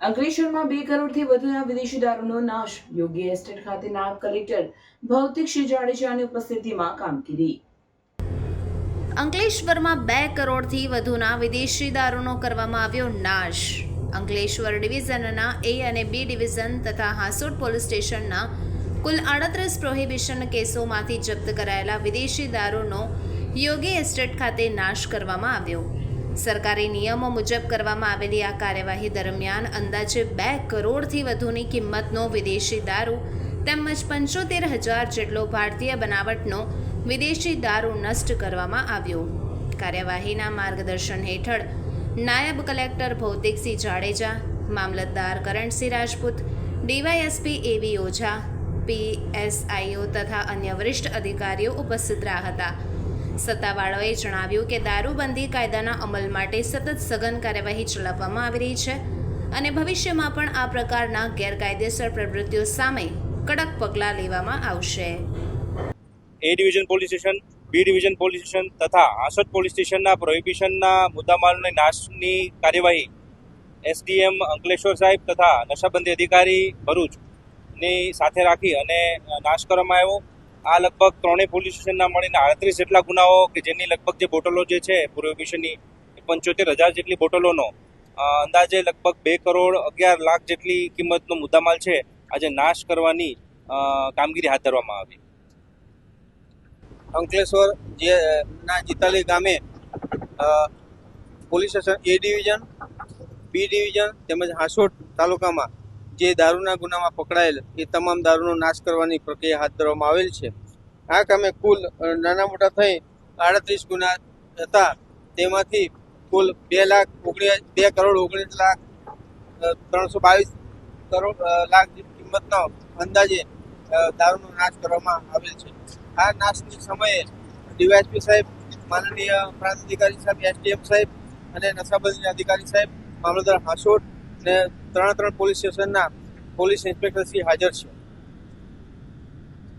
અંકલેશ્વરમાં બે કરોડથી વધુના વિદેશી દારૂનો નાશ. યોગી એસ્ટેટ ખાતે નાયબ કલેક્ટર ભૌતિક શ્રી જાડેજાની ઉપસ્થિતિમાં કામગીરી. અંકલેશ્વરમાં બે કરોડથી વધુના વિદેશી દારૂનો કરવામાં આવ્યો નાશ. અંકલેશ્વર ડિવિઝનના એ અને બી ડિવિઝન તથા હાસોડ પોલીસ સ્ટેશનના કુલ આડત્રીસ પ્રોહિબિશન કેસોમાંથી જપ્ત કરાયેલા વિદેશી દારૂનો યોગી એસ્ટેટ ખાતે નાશ કરવામાં આવ્યો. સરકારી નિયમો મુજબ કરવામાં આવેલી આ કાર્યવાહી દરમિયાન અંદાજે બે કરોડથી વધુની કિંમતનો વિદેશી દારૂ તેમજ પંચોતેર હજાર જેટલો ભારતીય બનાવટનો વિદેશી દારૂ નષ્ટ કરવામાં આવ્યો. કાર્યવાહીના માર્ગદર્શન હેઠળ નાયબ collector Bhautiksinh Jadeja, Mamlatdar Karansinh Rajput, DYSP A V Ojha, પીએસઆઈઓ તથા અન્ય વરિષ્ઠ અધિકારીઓ ઉપસ્થિત રહ્યા હતા. સત્તાવાળાઓએ જણાવ્યું કે દારૂબંધી કાયદાના અમલ માટે સતત સઘન કાર્યવાહી ચલાવવામાં આવી રહી છે અને ભવિષ્યમાં પણ આ પ્રકારના ગેરકાયદેસર પ્રવૃત્તિઓ સામે કડક પગલાં લેવામાં આવશે. A division police station, B division police station તથા આસોદ પોલીસ સ્ટેશનના પ્રોહિબિશનના મુદ્દામાલની નાશની કાર્યવાહી એસડીએમ અંકલેશ્વર સાહેબ તથા નશાબંધી અધિકારી ભરૂચની સાથે રાખી અને નાશ કરવામાં આવ્યો. આ લગભગ ત્રણેય પોલીસ સ્ટેશનના મળીને આડત્રીસ જેટલા ગુનાઓ કે જેની લગભગ જે બોટલો જે છે પ્રોહિબિશનની પંચોતેર હજાર જેટલી બોટલોનો અંદાજે લગભગ બે કરોડ અગિયાર લાખ જેટલી કિંમતનો મુદ્દામાલ છે, આજે નાશ કરવાની કામગીરી હાથ ધરવામાં આવી. અંકલેશ્વર જે ના જીતાલી ગામે police station A division, B division તેમજ હાંસોટ તાલુકામાં જે દારૂના ગુનામાં પકડાયેલ, એ તમામ દારૂનો નાશ કરવાની પ્રક્રિયા હાથ ધરવામાં આવેલ છે. આ કામે કુલ નાના મોટા થઈ આડત્રીસ ગુના હતા. તેમાંથી કુલ બે લાખ ઓગણીસ બે કરોડ ઓગણીસ લાખ ત્રણસો બાવીસ કરોડ લાખ કિંમતનો અંદાજે દારૂનો નાશ કરવામાં આવેલ છે. આ નાશની સમયે ડીવાયએસપી સાહેબ, માનનીય પ્રાંત અધિકારી સાહેબ, એસડીએમ સાહેબ અને નશાબંધીના અધિકારી સાહેબ, મામલતદાર હાંસોટ ને ત્રણ ત્રણ પોલીસ સ્ટેશનના પોલીસ ઇન્સ્પેક્ટર શ્રી હાજર છે.